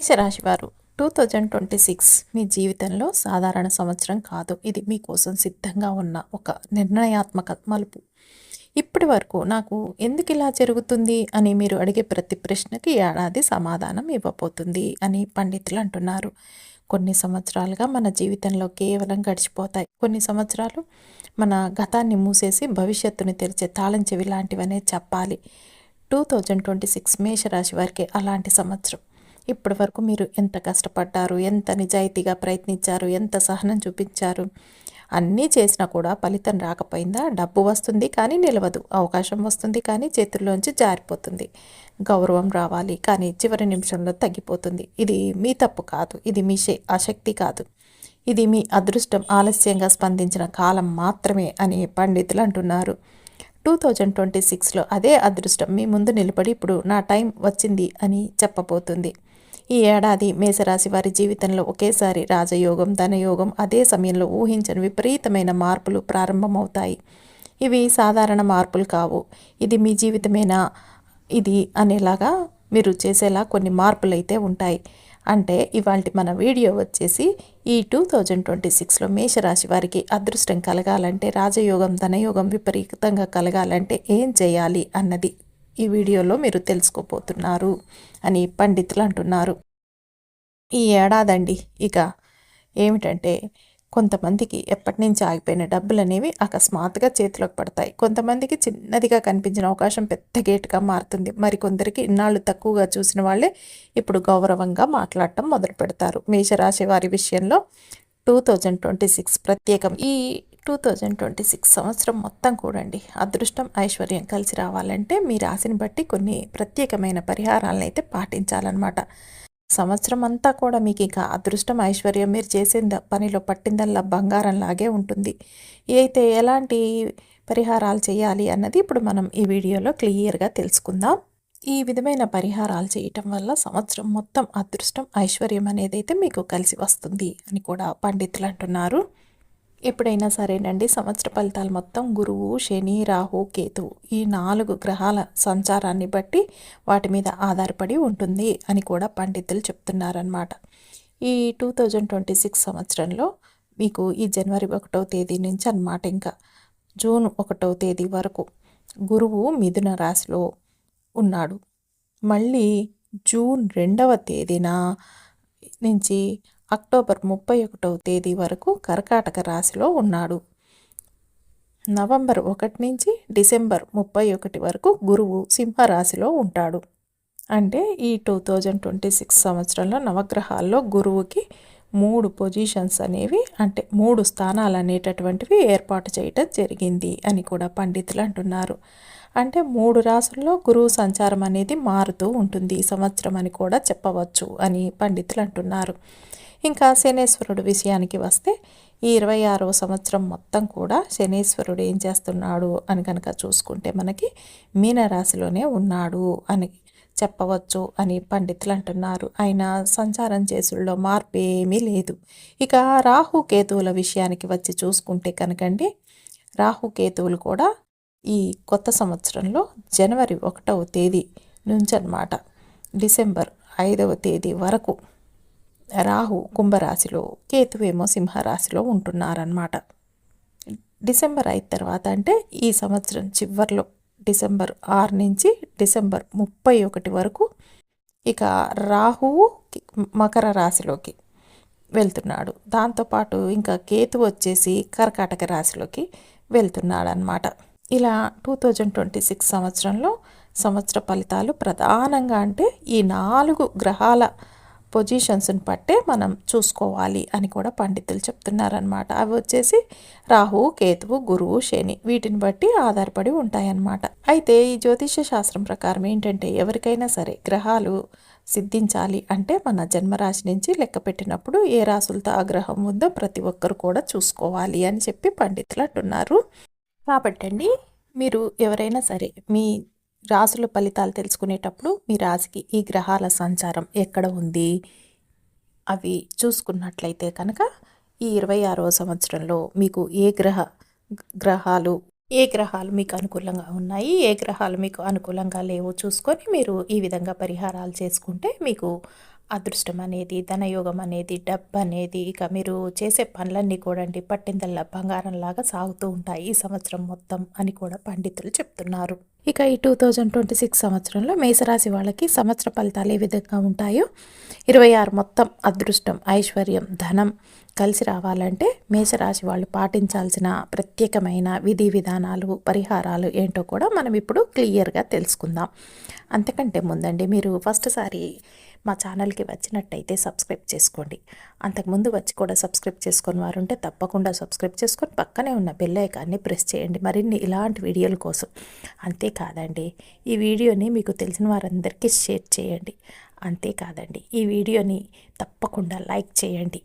మేషరాశి వారు two thousand twenty six మీ జీవితంలో సాధారణ సంవత్సరం కాదు. ఇది మీకోసం సిద్ధంగా ఉన్న ఒక నిర్ణయాత్మక మలుపు. ఇప్పటి వరకు నాకు ఎందుకు ఇలా జరుగుతుంది అని మీరు అడిగే ప్రతి ప్రశ్నకి ఏడాది సమాధానం ఇవ్వబోతుంది అని పండితులు అంటున్నారు. కొన్ని సంవత్సరాలుగా మన జీవితంలో కేవలం గడిచిపోతాయి. కొన్ని సంవత్సరాలు మన గతాన్ని మూసేసి భవిష్యత్తుని తెరిచే తాళం చెవి లాంటివనే చెప్పాలి. టూ థౌజండ్ ట్వంటీ సిక్స్ మేషరాశి వారికి అలాంటి సంవత్సరం ఇప్పటి వరకు మీరు ఎంత కష్టపడ్డారు ఎంత నిజాయితీగా ప్రయత్నించారు ఎంత సహనం చూపించారు అన్నీ చేసినా కూడా ఫలితం రాకపోయిందా? డబ్బు వస్తుంది కానీ నిలవదు. అవకాశం వస్తుంది కానీ చేతుల్లోంచి జారిపోతుంది. గౌరవం రావాలి కానీ చివరి నిమిషంలో తగ్గిపోతుంది. ఇది మీ తప్పు కాదు. ఇది మీ అశక్తి కాదు. ఇది మీ అదృష్టం ఆలస్యంగా స్పందించిన కాలం మాత్రమే అని పండితులు అంటున్నారు. టూ థౌజండ్ ట్వంటీ సిక్స్లో అదే అదృష్టం మీ ముందు నిలబడి ఇప్పుడు నా టైం వచ్చింది అని చెప్పబోతుంది. ఈ ఏడాది మేషరాశి వారి జీవితంలో ఒకేసారి రాజయోగం ధనయోగం అదే సమయంలో ఊహించని విపరీతమైన మార్పులు ప్రారంభమవుతాయి. ఇవి సాధారణ మార్పులు కావు. ఇది మీ జీవితమేనా? ఇది అనేలాగా మీరు చేసేలా కొన్ని మార్పులు అయితే ఉంటాయి. అంటే ఇవాళ మన వీడియో వచ్చేసి ఈ టూ థౌజండ్ ట్వంటీ సిక్స్లో మేషరాశి వారికి అదృష్టం కలగాలంటే రాజయోగం ధనయోగం విపరీతంగా కలగాలంటే ఏం చేయాలి అన్నది ఈ వీడియోలో మీరు తెలుసుకోపోతున్నారు అని పండితులు అంటున్నారు. ఈ ఏడాదండి ఇక ఏమిటంటే కొంతమందికి ఎప్పటి నుంచి ఆగిపోయిన డబ్బులు అనేవి అకస్మాత్తుగా చేతిలోకి పడతాయి. కొంతమందికి చిన్నదిగా కనిపించిన అవకాశం పెద్ద గేటుగా మారుతుంది. మరి కొందరికి ఇన్నాళ్ళు తక్కువగా చూసిన వాళ్ళే ఇప్పుడు గౌరవంగా మాట్లాడటం మొదలు పెడతారు మేషరాశి వారి విషయంలో టూ థౌజండ్ ట్వంటీ సిక్స్ ప్రత్యేకం. ఈ టూ థౌజండ్ ట్వంటీ సిక్స్ సంవత్సరం మొత్తం కూడండి. అదృష్టం ఐశ్వర్యం కలిసి రావాలంటే మీ రాశిని బట్టి కొన్ని ప్రత్యేకమైన పరిహారాలను అయితే పాటించాలన్నమాట. సంవత్సరం అంతా కూడా మీకు ఇంకా అదృష్టం ఐశ్వర్యం మీరు చేసిన పనిలో పట్టిందల్లా బంగారం లాగే ఉంటుంది. అయితే ఎలాంటి పరిహారాలు చేయాలి అన్నది ఇప్పుడు మనం ఈ వీడియోలో క్లియర్గా తెలుసుకుందాం. ఈ విధమైన పరిహారాలు చేయటం వల్ల సంవత్సరం మొత్తం అదృష్టం ఐశ్వర్యం అనేది అయితే మీకు కలిసి వస్తుంది అని కూడా పండితులు అంటున్నారు. ఎప్పుడైనా సరేనండి. సంవత్సర ఫలితాలు మొత్తం గురువు శని రాహు కేతు ఈ నాలుగు గ్రహాల సంచారాన్ని బట్టి వాటి మీద ఆధారపడి ఉంటుంది అని కూడా పండితులు చెప్తున్నారనమాట ఈ టూ థౌజండ్ ట్వంటీ సిక్స్ సంవత్సరంలో మీకు ఈ జనవరి ఒకటవ తేదీ నుంచి అనమాట ఇంకా. జూన్ ఒకటవ తేదీ వరకు గురువు మిథున రాశిలో ఉన్నాడు. మళ్ళీ జూన్ రెండవ తేదీన నుంచి అక్టోబర్ ముప్పై ఒకటవ తేదీ వరకు కర్కాటక రాశిలో ఉన్నాడు. నవంబర్ ఒకటి నుంచి డిసెంబర్ ముప్పై ఒకటి వరకు గురువు సింహరాశిలో ఉంటాడు. అంటే ఈ టూ థౌజండ్ ట్వంటీ సిక్స్ సంవత్సరంలో నవగ్రహాల్లో గురువుకి మూడు పొజిషన్స్ అనేవి అంటే మూడు స్థానాలు అనేటటువంటివి ఏర్పాటు చేయటం జరిగింది అని కూడా పండితులు అంటున్నారు. అంటే మూడు రాసుల్లో గురువు సంచారం అనేది మారుతూ ఉంటుంది ఈ సంవత్సరం అని కూడా చెప్పవచ్చు అని పండితులు అంటున్నారు. ఇంకా శనేశ్వరుడు విషయానికి వస్తే ఈ ఇరవై ఆరవ సంవత్సరం మొత్తం కూడా శనేశ్వరుడు ఏం చేస్తున్నాడు అని కనుక చూసుకుంటే మనకి మీనరాశిలోనే ఉన్నాడు అని చెప్పవచ్చు అని పండితులు అంటున్నారు. ఆయన సంచారం చేసుల్లో మార్పు ఏమీ లేదు. ఇక రాహుకేతువుల విషయానికి వచ్చి చూసుకుంటే కనుకండి రాహుకేతువులు కూడా ఈ కొత్త సంవత్సరంలో జనవరి ఒకటవ తేదీ నుంచి అనమాట డిసెంబర్ ఐదవ తేదీ వరకు రాహు కుంభరాశిలో కేతువేమో సింహరాశిలో ఉంటున్నారన్నమాట. డిసెంబర్ అయిన తర్వాత అంటే ఈ సంవత్సరం చివరిలో డిసెంబర్ ఆరు నుంచి డిసెంబర్ ముప్పై ఒకటి వరకు ఇక రాహువు మకర రాశిలోకి వెళ్తున్నాడు. దాంతోపాటు ఇంకా కేతు వచ్చేసి కర్కాటక రాశిలోకి వెళ్తున్నాడు అనమాట ఇలా టూ థౌజండ్ ట్వంటీ సిక్స్ సంవత్సరంలో సంవత్సర ఫలితాలు ప్రధానంగా అంటే ఈ నాలుగు గ్రహాల పొజిషన్స్ని పట్టే మనం చూసుకోవాలి అని కూడా పండితులు చెప్తున్నారనమాట అవి వచ్చేసి రాహు కేతువు గురువు శని వీటిని బట్టి ఆధారపడి ఉంటాయన్నమాట. అయితే ఈ జ్యోతిష శాస్త్రం ప్రకారం ఏంటంటే ఎవరికైనా సరే గ్రహాలు సిద్ధించాలి అంటే మన జన్మరాశి నుంచి లెక్క పెట్టినప్పుడు ఏ రాసులతో ఆ గ్రహం ఉందో ప్రతి ఒక్కరు కూడా చూసుకోవాలి అని చెప్పి పండితులు అంటున్నారు. కాబట్టి అండి మీరు ఎవరైనా సరే మీ రాసుల ఫలితాలు తెలుసుకునేటప్పుడు మీ రాశికి ఈ గ్రహాల సంచారం ఎక్కడ ఉంది? అవి చూసుకున్నట్లయితే కనుక ఈ ఇరవై ఆరవ సంవత్సరంలో మీకు ఏ గ్రహ గ్రహాలు ఏ గ్రహాలు మీకు అనుకూలంగా ఉన్నాయి? ఏ గ్రహాలు మీకు అనుకూలంగా లేవో? చూసుకొని మీరు ఈ విధంగా పరిహారాలు చేసుకుంటే మీకు అదృష్టం అనేది ధనయోగం అనేది డబ్బు అనేది ఇక మీరు చేసే పనులన్నీ కూడా అండి పట్టిందల్లా బంగారంలాగా సాగుతూ ఉంటాయి ఈ సంవత్సరం మొత్తం అని కూడా పండితులు చెప్తున్నారు. ఇక ఈ టూ థౌజండ్ ట్వంటీ సిక్స్ సంవత్సరంలో మేషరాశి వాళ్ళకి సంవత్సర ఫలితాలు ఏ విధంగా ఉంటాయో ఇరవై ఆరు మొత్తం అదృష్టం ఐశ్వర్యం ధనం కలిసి రావాలంటే మేషరాశి వాళ్ళు పాటించాల్సిన ప్రత్యేకమైన విధి విధానాలు పరిహారాలు ఏంటో కూడా మనం ఇప్పుడు క్లియర్గా తెలుసుకుందాం. అంతకంటే ముందండి మీరు ఫస్ట్ సారి మా ఛానల్కి వచ్చినట్టయితే సబ్స్క్రైబ్ చేసుకోండి. అంతకుముందు వచ్చి కూడా సబ్స్క్రైబ్ చేసుకుని వారు ఉంటే తప్పకుండా సబ్స్క్రైబ్ చేసుకొని పక్కనే ఉన్న బెల్ ఐకాన్ని ప్రెస్ చేయండి. మరిన్ని ఇలాంటి వీడియోల కోసం. అంతేకాదండి ఈ వీడియోని మీకు తెలిసిన వారందరికీ షేర్ చేయండి. అంతేకాదండి ఈ వీడియోని తప్పకుండా లైక్ చేయండి.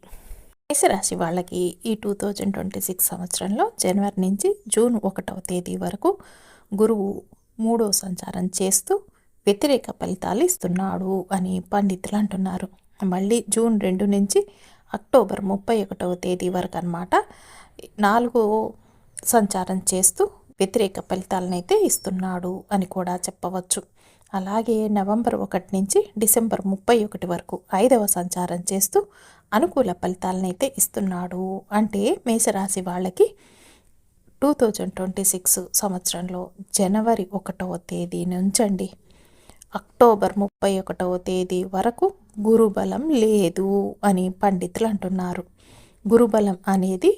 మేషరాశి వాళ్ళకి ఈ టూ థౌజండ్ ట్వంటీ సిక్స్ సంవత్సరంలో జనవరి నుంచి జూన్ ఒకటవ తేదీ వరకు గురువు మూడో సంచారం చేస్తూ వ్యతిరేక ఫలితాలు ఇస్తున్నాడు అని పండితులు అంటున్నారు. మళ్ళీ జూన్ రెండు నుంచి అక్టోబర్ ముప్పై ఒకటవ తేదీ వరకు అనమాట నాలుగో సంచారం చేస్తూ వ్యతిరేక ఫలితాలనైతే ఇస్తున్నాడు అని కూడా చెప్పవచ్చు. అలాగే నవంబర్ ఒకటి నుంచి డిసెంబర్ ముప్పై ఒకటి వరకు ఐదవ సంచారం చేస్తూ అనుకూల ఫలితాలనైతే ఇస్తున్నాడు. అంటే మేషరాశి వాళ్ళకి టూ థౌజండ్ ట్వంటీ సిక్స్ సంవత్సరంలో జనవరి ఒకటవ తేదీ నుంచండి. అక్టోబర్ ముప్పై ఒకటవ తేదీ వరకు గురుబలం లేదు అని పండితులు అంటున్నారు గురుబలం అనేది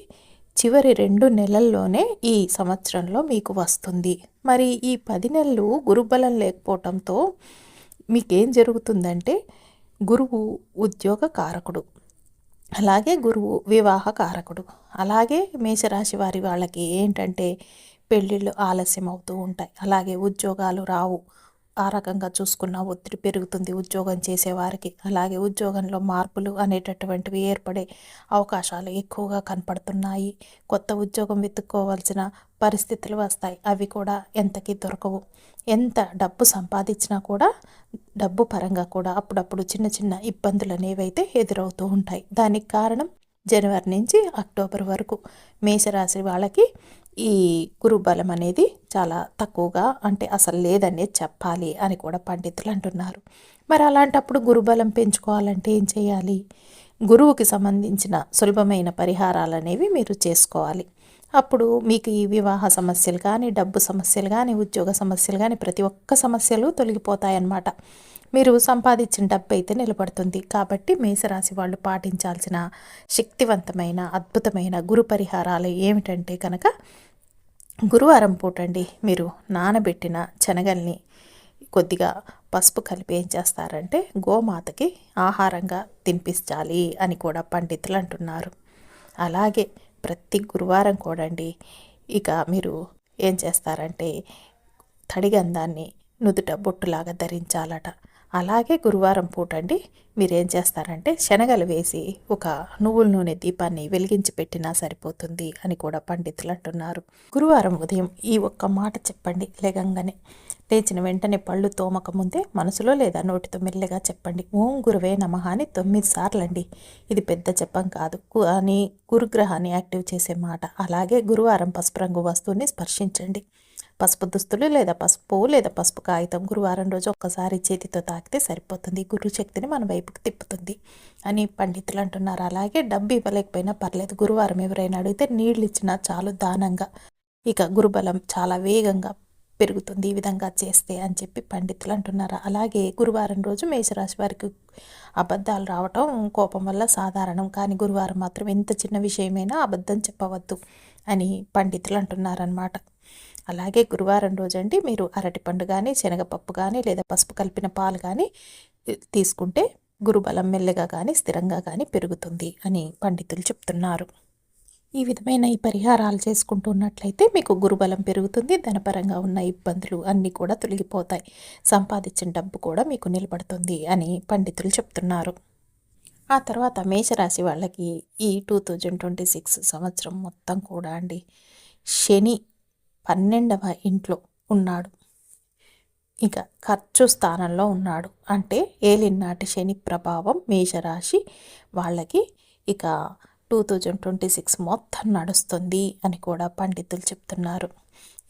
చివరి రెండు నెలల్లోనే ఈ సంవత్సరంలో మీకు వస్తుంది. మరి ఈ పది నెలలు గురుబలం లేకపోవటంతో మీకేం జరుగుతుందంటే గురువు ఉద్యోగ కారకుడు అలాగే గురువు వివాహ కారకుడు అలాగే మేషరాశి వారి వాళ్ళకి ఏంటంటే పెళ్ళిళ్ళు ఆలస్యం అవుతూ ఉంటాయి. అలాగే ఉద్యోగాలు రావు. ఆ రకంగా చూసుకున్న ఒత్తిడి పెరుగుతుంది ఉద్యోగం చేసేవారికి అలాగే ఉద్యోగంలో మార్పులు అనేటటువంటివి ఏర్పడే అవకాశాలు ఎక్కువగా కనపడుతున్నాయి. కొత్త ఉద్యోగం వెతుక్కోవాల్సిన పరిస్థితులు వస్తాయి. అవి కూడా ఎంతకి దొరకవు. ఎంత డబ్బు సంపాదించినా కూడా డబ్బు పరంగా కూడా అప్పుడప్పుడు చిన్న చిన్న ఇబ్బందులు అనేవి అయితే ఎదురవుతూ ఉంటాయి. దానికి కారణం జనవరి నుంచి అక్టోబర్ వరకు మేషరాశి వాళ్ళకి ఈ గురుబలం అనేది చాలా తక్కువగా అంటే అసలు లేదనే చెప్పాలి అని కూడా పండితులు అంటున్నారు. మరి అలాంటప్పుడు గురుబలం పెంచుకోవాలంటే ఏం చేయాలి? గురువుకి సంబంధించిన సులభమైన పరిహారాలు అనేవి మీరు చేసుకోవాలి. అప్పుడు మీకు ఈ వివాహ సమస్యలు కానీ డబ్బు సమస్యలు కానీ ఉద్యోగ సమస్యలు కానీ ప్రతి ఒక్క సమస్యలు తొలగిపోతాయన్నమాట. మీరు సంపాదించిన డబ్బు అయితే నిలబడుతుంది. కాబట్టి మేషరాశి వాళ్ళు పాటించాల్సిన శక్తివంతమైన అద్భుతమైన గురు పరిహారాలు ఏమిటంటే కనుక గురువారం పూటండి మీరు నానబెట్టిన శనగల్ని కొద్దిగా పసుపు కలిపి ఏం చేస్తారంటే గోమాతకి ఆహారంగా తినిపించాలి అని కూడా పండితులు అంటున్నారు. అలాగే ప్రతి గురువారం కూడా అండి ఇక మీరు ఏం చేస్తారంటే తడిగంధాన్ని నుదుట బొట్టులాగా ధరించాలట. అలాగే గురువారం పూట అండి మీరేం చేస్తారంటే శనగలు వేసి ఒక నువ్వుల నూనె దీపాన్ని వెలిగించి పెట్టినా సరిపోతుంది అని కూడా పండితులు అంటున్నారు. గురువారం ఉదయం ఈ ఒక్క మాట చెప్పండి లేగంగానే. లేచిన వెంటనే పళ్ళు తోమక ముందే మనసులో లేదా నోటితో మెల్లగా చెప్పండి. ఓం గురువే నమ అని తొమ్మిది సార్లు అండి ఇది పెద్ద చెప్పం కాదు. అని గురుగ్రహాన్ని యాక్టివ్ చేసే మాట. అలాగే గురువారం పసుపు రంగు వస్తువుని స్పర్శించండి. పసుపు దుస్తులు లేదా పసుపు లేదా పసుపు కాగితం గురువారం రోజు ఒక్కసారి చేతితో తాకితే సరిపోతుంది. గురు శక్తిని మన వైపుకి తిప్పుతుంది అని పండితులు అంటున్నారు. అలాగే డబ్బు ఇవ్వలేకపోయినా పర్లేదు. గురువారం ఎవరైనా అడిగితే నీళ్ళు ఇచ్చినా చాలు దానంగా. ఇక గురుబలం చాలా వేగంగా పెరుగుతుంది. ఈ విధంగా చేస్తే అని చెప్పి పండితులు అంటున్నారు. అలాగే గురువారం రోజు మేషరాశి వారికి అబద్ధాలు రావటం కోపం వల్ల సాధారణం. కానీ గురువారం మాత్రం ఎంత చిన్న విషయమైనా అబద్ధం చెప్పవద్దు అని పండితులు అంటున్నారనమాట అలాగే గురువారం రోజండి మీరు అరటిపండు కానీ శనగపప్పు కానీ లేదా పసుపు కలిపిన పాలు కానీ తీసుకుంటే గురుబలం మెల్లగా కానీ స్థిరంగా కానీ పెరుగుతుంది అని పండితులు చెప్తున్నారు. ఈ విధమైన ఈ పరిహారాలు చేసుకుంటున్నట్లయితే మీకు గురుబలం పెరుగుతుంది ధనపరంగా ఉన్న ఇబ్బందులు అన్నీ కూడా తొలగిపోతాయి. సంపాదించిన డబ్బు కూడా మీకు నిలబడుతుంది అని పండితులు చెప్తున్నారు. ఆ తర్వాత మేషరాశి వాళ్ళకి ఈ టూ థౌజండ్ ట్వంటీ సిక్స్ సంవత్సరం మొత్తం కూడా అండి. శని పన్నెండవ ఇంట్లో ఉన్నాడు. ఇక ఖర్చు స్థానంలో ఉన్నాడు. అంటే ఏలినాటి శని ప్రభావం మేషరాశి వాళ్ళకి ఇక టూ థౌజండ్ ట్వంటీ సిక్స్ మొత్తం నడుస్తుంది అని కూడా పండితులు చెప్తున్నారు.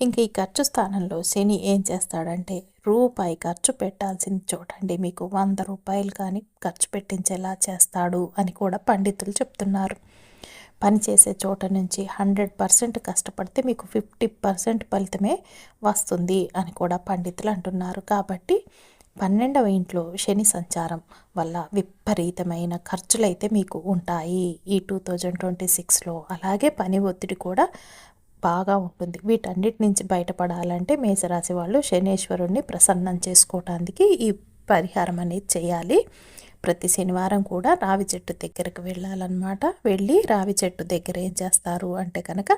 ఇంక ఈ ఖర్చు స్థానంలో శని ఏం చేస్తాడంటే రూపాయి ఖర్చు పెట్టాల్సింది చూడండి మీకు వంద రూపాయలు కానీ ఖర్చు పెట్టించేలా చేస్తాడు అని కూడా పండితులు చెప్తున్నారు. పని చేసే చోట నుంచి హండ్రెడ్ పర్సెంట్ కష్టపడితే మీకు ఫిఫ్టీ పర్సెంట్ ఫలితమే వస్తుంది అని కూడా పండితులు అంటున్నారు. కాబట్టి పన్నెండవ ఇంట్లో శని సంచారం వల్ల విపరీతమైన ఖర్చులైతే మీకు ఉంటాయి. ఈ టూ థౌజండ్ ట్వంటీ సిక్స్లో అలాగే పని ఒత్తిడి కూడా బాగా ఉంటుంది. వీటన్నిటి నుంచి బయటపడాలంటే మేషరాశి వాళ్ళు శనేశ్వరుణ్ణి ప్రసన్నం చేసుకోవటానికి ఈ పరిహారం అనేది చేయాలి. ప్రతి శనివారం కూడా రావి చెట్టు దగ్గరకు వెళ్ళాలన్నమాట. వెళ్ళి రావి చెట్టు దగ్గర ఏం చేస్తారు అంటే కనుక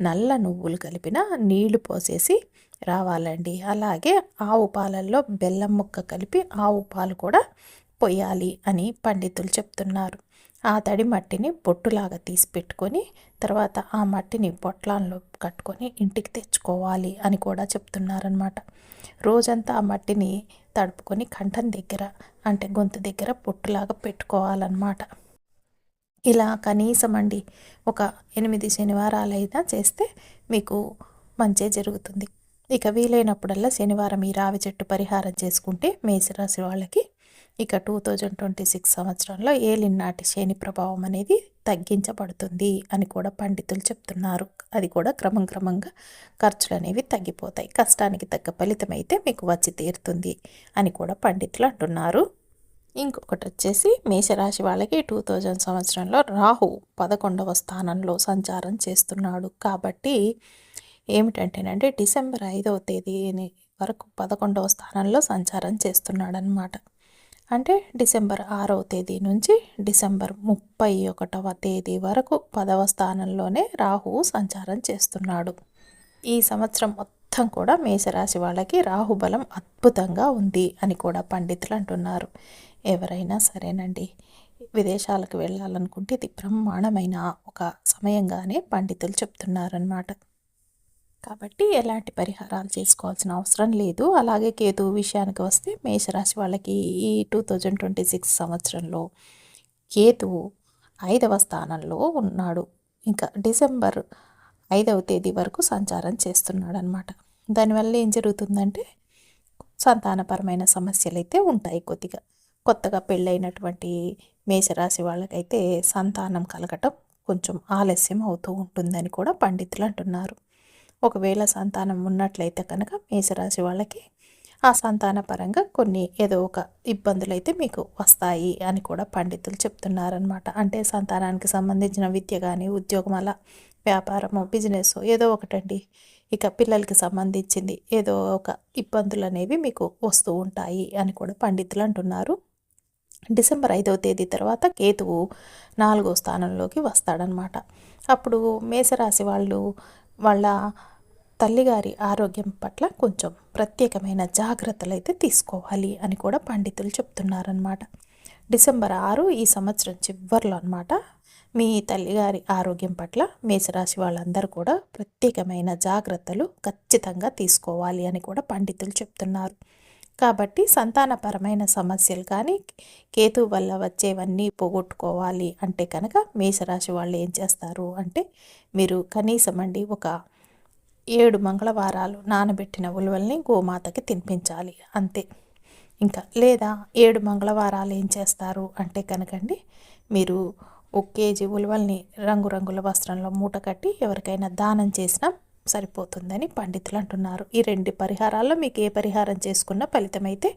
నల్ల నువ్వులు కలిపిన నీళ్ళు పోసేసి రావాలండి. అలాగే ఆవు పాలల్లో బెల్లం ముక్క కలిపి ఆవు పాలు కూడా పొయ్యాలి అని పండితులు చెప్తున్నారు. ఆ తడి మట్టిని బొట్టులాగా తీసి పెట్టుకొని తర్వాత ఆ మట్టిని పొట్లాల్లో కట్టుకొని ఇంటికి తెచ్చుకోవాలి అని కూడా చెప్తున్నారనమాట రోజంతా ఆ మట్టిని తడుపుకొని కంఠం దగ్గర అంటే గొంతు దగ్గర పొట్టులాగా పెట్టుకోవాలన్నమాట. ఇలా కనీసం అండి ఒక ఎనిమిది శనివారాలైనా చేస్తే మీకు మంచి జరుగుతుంది. ఇక వీలైనప్పుడల్లా శనివారం ఈ రావి చెట్టు పరిహారం చేసుకుంటే మేషరాశి వాళ్ళకి ఇక టూ థౌజండ్ ట్వంటీ సిక్స్ సంవత్సరంలో ఏలినాటి శని ప్రభావం అనేది తగ్గించబడుతుంది అని కూడా పండితులు చెప్తున్నారు. అది కూడా క్రమం క్రమంగా ఖర్చులు అనేవి తగ్గిపోతాయి. కష్టానికి తగ్గ ఫలితం అయితే మీకు వచ్చి తీరుతుంది అని కూడా పండితులు అంటున్నారు. ఇంకొకటి వచ్చేసి మేషరాశి వాళ్ళకి టూ థౌజండ్ సంవత్సరంలో రాహు పదకొండవ స్థానంలో సంచారం చేస్తున్నాడు. కాబట్టి ఏమిటంటేనంటే డిసెంబర్ ఐదవ తేదీని వరకు పదకొండవ స్థానంలో సంచారం చేస్తున్నాడు అనమాట అంటే డిసెంబర్ ఆరవ తేదీ నుంచి డిసెంబర్ ముప్పై ఒకటవ తేదీ వరకు పదవ స్థానంలోనే రాహువు సంచారం చేస్తున్నాడు. ఈ సంవత్సరం మొత్తం కూడా మేషరాశి వాళ్ళకి రాహుబలం అద్భుతంగా ఉంది అని కూడా పండితులు అంటున్నారు. ఎవరైనా సరేనండి విదేశాలకు వెళ్ళాలనుకుంటే ఇది బ్రహ్మాండమైన ఒక సమయంగానే పండితులు చెప్తున్నారనమాట కాబట్టి ఎలాంటి పరిహారాలు చేసుకోవాల్సిన అవసరం లేదు. అలాగే కేతు విషయానికి వస్తే మేషరాశి వాళ్ళకి ఈ టూ థౌజండ్ ట్వంటీ సిక్స్ సంవత్సరంలో కేతువు ఐదవ స్థానంలో ఉన్నాడు. ఇంకా డిసెంబర్ ఐదవ తేదీ వరకు సంచారం చేస్తున్నాడు అనమాట దానివల్ల ఏం జరుగుతుందంటే సంతానపరమైన సమస్యలు అయితే ఉంటాయి కొద్దిగా. కొత్తగా పెళ్ళైనటువంటి మేషరాశి వాళ్ళకైతే సంతానం కలగటం కొంచెం ఆలస్యం అవుతూ ఉంటుందని కూడా పండితులు అంటున్నారు. ఒకవేళ సంతానం ఉన్నట్లయితే కనుక మేషరాశి వాళ్ళకి ఆ సంతాన పరంగా కొన్ని ఏదో ఒక ఇబ్బందులు అయితే మీకు వస్తాయి అని కూడా పండితులు చెప్తున్నారనమాట అంటే సంతానానికి సంబంధించిన విద్య కానీ ఉద్యోగం అలా వ్యాపారము బిజినెస్ ఏదో ఒకటండి. ఇక పిల్లలకి సంబంధించింది ఏదో ఒక ఇబ్బందులు అనేవి మీకు వస్తూ ఉంటాయి అని కూడా పండితులు అంటున్నారు. డిసెంబర్ ఐదవ తేదీ తర్వాత కేతువు నాలుగో స్థానంలోకి వస్తాడనమాట అప్పుడు మేషరాశి వాళ్ళు వాళ్ళ తల్లిగారి ఆరోగ్యం పట్ల కొంచెం ప్రత్యేకమైన జాగ్రత్తలు అయితే తీసుకోవాలి అని కూడా పండితులు చెప్తున్నారనమాట డిసెంబర్ ఆరు ఈ సంవత్సరం చివరిలో అనమాట మీ తల్లిగారి ఆరోగ్యం పట్ల మేషరాశి వాళ్ళందరూ కూడా ప్రత్యేకమైన జాగ్రత్తలు ఖచ్చితంగా తీసుకోవాలి అని కూడా పండితులు చెప్తున్నారు. కాబట్టి సంతానపరమైన సమస్యలు కానీ కేతు వల్ల వచ్చేవన్నీ పోగొట్టుకోవాలి. అంటే కనుక మేషరాశి వాళ్ళు ఏం చేస్తారు అంటే మీరు కనీసం అండి ఒక ఏడు మంగళవారాలు నానబెట్టిన ఉలువల్ని గోమాతకి తినిపించాలి. అంతే. ఇంకా లేదా ఏడు మంగళవారాలు ఏం చేస్తారు అంటే కనుకండి మీరు ఒక కేజీ ఉలువల్ని రంగురంగుల వస్త్రంలో మూట కట్టి ఎవరికైనా దానం చేసినా సరిపోతుందని పండితులు అంటున్నారు. ఈ రెండు పరిహారాల్లో మీకు ఏ పరిహారం చేసుకున్న ఫలితమైతే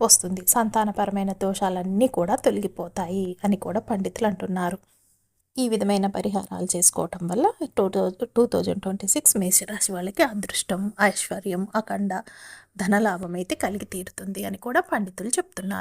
వస్తుంది. సంతానపరమైన దోషాలన్నీ కూడా తొలగిపోతాయి అని కూడా పండితులు అంటున్నారు. ఈ విధమైన పరిహారాలు చేసుకోవటం వల్ల two two thousand twenty six మేషరాశి వాళ్ళకి అదృష్టం ఐశ్వర్యం అఖండ ధనలాభం అయితే కలిగి తీరుతుంది అని కూడా పండితులు చెప్తున్నారు.